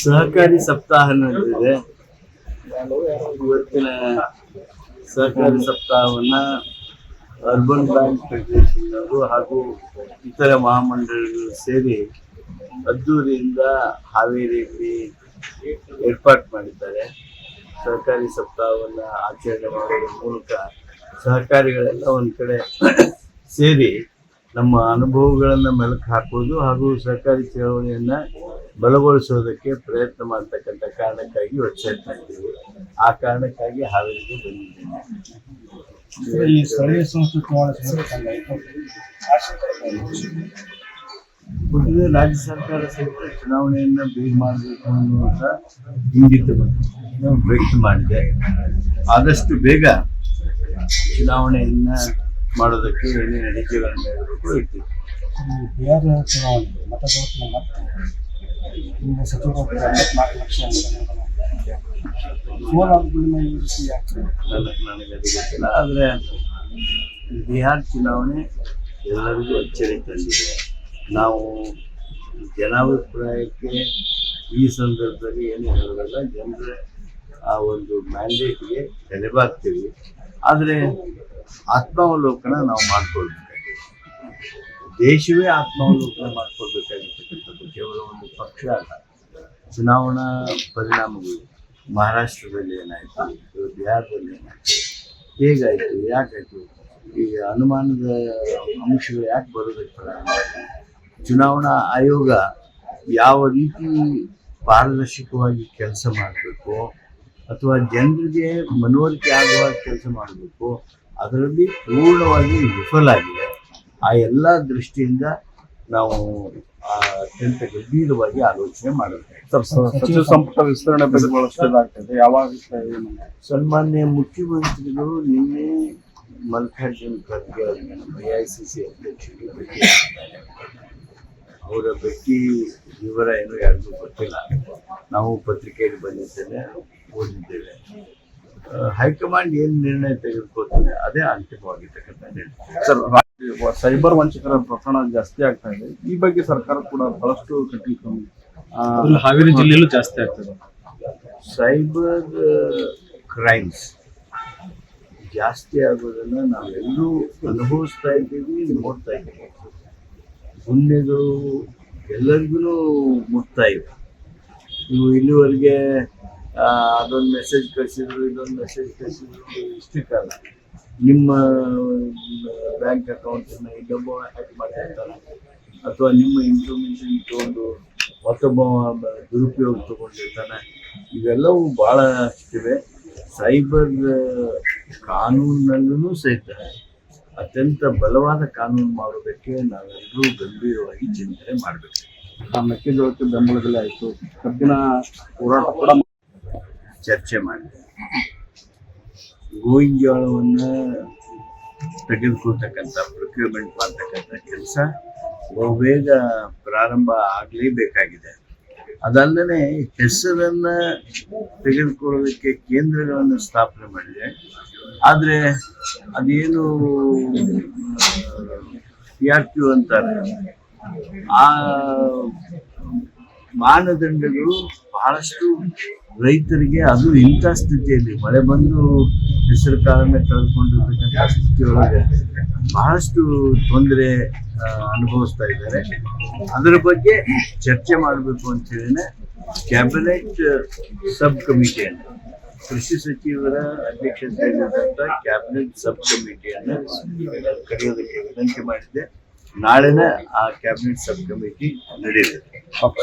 ಸಹಕಾರಿ ಸಪ್ತಾಹ ನಡೆದಿದೆ ಇವತ್ತಿನ ಸಹಕಾರಿ ಸಪ್ತಾಹವನ್ನ ಅರ್ಬನ್ ಬ್ಯಾಂಕ್ ಫೆಡರೇಷನ್ ಅವರು ಹಾಗೂ ಇತರ ಮಹಾಮಂಡಳಿಗಳು ಸೇರಿ ಅದ್ದೂರಿಯಿಂದ ಹಾವೇರಿಯಲ್ಲಿ ಏರ್ಪಾಟ್ ಮಾಡಿದ್ದಾರೆ. ಸಹಕಾರಿ ಸಪ್ತಾಹವನ್ನ ಆಚರಣೆ ಮಾಡುವ ಮೂಲಕ ಸಹಕಾರಿಗಳೆಲ್ಲ ಒಂದು ಕಡೆ ಸೇರಿ ನಮ್ಮ ಅನುಭವಗಳನ್ನು ಮೆಲುಕು ಹಾಕೋದು ಹಾಗೂ ಸಹಕಾರಿ ಚಳವಳಿಯನ್ನ ಬಲಗೊಳಿಸೋದಕ್ಕೆ ಪ್ರಯತ್ನ ಮಾಡ್ತಕ್ಕಂಥ ಕಾರಣಕ್ಕಾಗಿ ವೆಬ್ಸೈಟ್ ಇದ್ದೀವಿ. ಆ ಕಾರಣಕ್ಕಾಗಿ ಹಾವೇರಿಗೆ ಬಂದಿದ್ದೇನೆ ಈ ಸ್ಥಳೀಯ ಸಂಸ್ಥೆ ರಾಜ್ಯ ಸರ್ಕಾರ ಸಹಿತ ಚುನಾವಣೆಯನ್ನು ಬೀಡ್ ಮಾಡಬೇಕು ಅನ್ನುವಂಥ ಇಂಗಿತ ವ್ಯಕ್ತ ಮಾಡಿದೆ. ಆದಷ್ಟು ಬೇಗ ಚುನಾವಣೆಯನ್ನು ಮಾಡೋದಕ್ಕೆ ಏನೇನು ಅಡಿಕೆಗಳನ್ನು ಇಟ್ಟಿದೆ ಈ ಬಿಹಾರ ಚುನಾವಣೆ ಮತ್ತೆ ಯಾಕೆ ನನಗೆ ಅದು ಗೊತ್ತಿಲ್ಲ ಆದರೆ ಬಿಹಾರ್ ಚುನಾವಣೆ ಎಲ್ಲರಿಗೂ ಅಚ್ಚರಿ ತಂದಿದೆ ನಾವು ಜನಾಭಿಪ್ರಾಯಕ್ಕೆ ಈ ಸಂದರ್ಭದಲ್ಲಿ ಏನು ಹೇಳೋದಲ್ಲ ಜನರ ಆ ಒಂದು ಮ್ಯಾಂಡೇಟ್ಗೆ ತಲೆಬಾಗ್ತೀವಿ ಆದರೆ ಆತ್ಮಾವಲೋಕನ ನಾವು ಮಾಡ್ಕೊಳ್ಬೇಕಾಗಿದೆ ದೇಶವೇ ಆತ್ಮಾವಲೋಕನ ಮಾಡ್ಕೊಳ್ಬೇಕಾಗಿರ್ತಕ್ಕಂಥದ್ದು ಕೇವಲ ಒಂದು ಪಕ್ಷ ಅಲ್ಲ. ಚುನಾವಣಾ ಪರಿಣಾಮಗಳು ಮಹಾರಾಷ್ಟ್ರದಲ್ಲಿ ಏನಾಯಿತು, ಬಿಹಾರದಲ್ಲಿ ಏನಾಯಿತು, ಹೇಗಾಯಿತು, ಯಾಕಾಯಿತು, ಈ ಅನುಮಾನದ ಅಂಶಗಳು ಯಾಕೆ ಬರಬೇಕು ಪ್ರಾರಂಭ ಚುನಾವಣಾ ಆಯೋಗ ಯಾವ ರೀತಿ ಪಾರದರ್ಶಕವಾಗಿ ಕೆಲಸ ಮಾಡಬೇಕು ಅಥವಾ ಜನರಿಗೆ ಮನವರಿಕೆ ಆಗುವ ಕೆಲಸ ಮಾಡಬೇಕು, ಅದರಲ್ಲಿ ಪೂರ್ಣವಾಗಿ ವಿಫಲ ಆಗಿದೆ ಆ ಎಲ್ಲ ದೃಷ್ಟಿಯಿಂದ ನಾವು ಆ, ಅತ್ಯಂತ ಗಂಭೀರವಾಗಿ ಆಲೋಚನೆ ಮಾಡಬೇಕು ಸರ್ ಸಚಿವ ಸಂಪುಟ ವಿಸ್ತರಣೆ ಬಗ್ಗೆ ಬಹಳಷ್ಟು ಇದಾಗ್ತದೆ. ಯಾವಾಗ ಸನ್ಮಾನ್ಯ ಮುಖ್ಯಮಂತ್ರಿಗಳು ನಿನ್ನೆ Mallikarjun Kharge A I C C ಅಧ್ಯಕ್ಷರಿಗೆ ಭೇಟಿ ಅವರ ಭೇಟಿ ವಿವರ ಏನು ಯಾರಿಗೂ ಗೊತ್ತಿಲ್ಲ. ನಾವು ಪತ್ರಿಕೆಯಲ್ಲಿ ಬಂದಿದ್ದೇವೆ ಓದಿದ್ದೇವೆ. ಹೈಕಮಾಂಡ್ ಏನು ನಿರ್ಣಯ ತೆಗೆದುಕೊಳ್ತದೆ ಅದೇ ಅಂತಿಮವಾಗಿರ್ತಕ್ಕಂಥ ನಿರ್ಣಯ. ಸರ್ ಸೈಬರ್ ವಂಚಕರ ಪ್ರಕರಣ ಜಾಸ್ತಿ ಆಗ್ತಾ ಇದೆ. ಈ ಬಗ್ಗೆ ಸರ್ಕಾರ ಕೂಡ ಬಹಳಷ್ಟು ಕಠಿಣ ಕ್ರಮ ಹಾವೇರಿ ಜಿಲ್ಲೆಯಲ್ಲೂ ಜಾಸ್ತಿ ಆಗ್ತದೆ. ಸೈಬರ್ ಕ್ರೈಮ್ಸ್ ಜಾಸ್ತಿ ಆಗೋದನ್ನ ನಾವೆಲ್ಲರೂ ಅನುಭವಿಸ್ತಾ ಇದ್ದೀವಿ ನೋಡ್ತಾ ಇದ್ದೀವಿ. ಗುಂಡೆಗಳು ಎಲ್ಲರಿಗೂ ಮುಟ್ತಾ ಇವೆ ನೀವು ಇಲ್ಲಿವರೆಗೆ ಅದೊಂದು ಮೆಸೇಜ್ ಕಳಿಸಿದ್ರು ಇದೊಂದು ಮೆಸೇಜ್ ಕಳಿಸಿದ್ರು ಇಷ್ಟಕ್ಕಲ್ಲ. ನಿಮ್ಮ ಬ್ಯಾಂಕ್ ಅಕೌಂಟನ್ನು ಇನ್ನೊಬ್ಬ ಹ್ಯಾಕ್ ಮಾಡಿರ್ತಾನೆ ಅಥವಾ ನಿಮ್ಮ ಇನ್ಫಾರ್ಮೇಶನ್ ತಗೊಂಡು ಮತ್ತೊಬ್ಬ ದುರುಪಯೋಗ ತಗೊಂಡಿರ್ತಾನೆ. ಇವೆಲ್ಲವೂ ಭಾಳ ಅಷ್ಟಿವೆ ಸೈಬರ್ ಕಾನೂನಲ್ಲೂ ಸಹಿತ ಅತ್ಯಂತ ಬಲವಾದ ಕಾನೂನು ಮಾಡೋದಕ್ಕೆ ನಾವೆಲ್ಲರೂ ಗಂಭೀರವಾಗಿ ಚಿಂತನೆ ಮಾಡಬೇಕು. ಆ ಮೆಕ್ಕೆಜೋಳಕ್ಕೆ ಬೆಂಬಲ ಬೆಲೆ ಆಯಿತು. ಕಬ್ಬಿನ ಹೋರಾಟ ಕೂಡ ಚರ್ಚೆ ಮಾಡಿದೆ ಗೋವಿನ ಜೋಳವನ್ನು ತೆಗೆದುಕೊಳ್ತಕ್ಕಂಥ ಪ್ರೊಕ್ಯೂರ್ಮೆಂಟ್ ಮಾಡ್ತಕ್ಕಂಥ ಕೆಲಸ ಬಹುಬೇಗ ಪ್ರಾರಂಭ ಆಗಲೇಬೇಕಾಗಿದೆ. ಅದಲ್ಲದೆ ಹೆಸರನ್ನು ತೆಗೆದುಕೊಳ್ಳೋದಕ್ಕೆ ಕೇಂದ್ರಗಳನ್ನು ಸ್ಥಾಪನೆ ಮಾಡಿದೆ. ಆದರೆ ಅದೇನು ಪಿ ಆರ್ ಕ್ಯೂ ಅಂತಾರೆ ಆ ಮಾನದಂಡಗಳು ಬಹಳಷ್ಟು ರೈತರಿಗೆ ಅದು ಇಂಥ ಸ್ಥಿತಿಯಲ್ಲಿ ಮಳೆ ಬಂದು ಹೆಸರು ಕಾಳನ್ನ ಕಳೆದುಕೊಂಡಿರ್ತಕ್ಕಂಥ ಸ್ಥಿತಿಯೊಳಗೆ ಬಹಳಷ್ಟು ತೊಂದರೆ ಅನುಭವಿಸ್ತಾ ಇದ್ದಾರೆ. ಅದರ ಬಗ್ಗೆ ಚರ್ಚೆ ಮಾಡಬೇಕು ಅಂತೇಳಿನೇ ಕ್ಯಾಬಿನೆಟ್ ಸಬ್ ಕಮಿಟಿಯನ್ನು ಕೃಷಿ ಸಚಿವರ ಅಧ್ಯಕ್ಷತೆಯಲ್ಲಿರುವಂಥ ಕ್ಯಾಬಿನೆಟ್ ಸಬ್ ಕಮಿಟಿಯನ್ನು ಕರೆಯೋದಕ್ಕೆ ವಿನಂತಿ ಮಾಡಿದ್ದೆ. ನಾಳೆನೇ ಆ ಕ್ಯಾಬಿನೆಟ್ ಸಬ್ ಕಮಿಟಿ ನಡೆಯಲಿದೆ.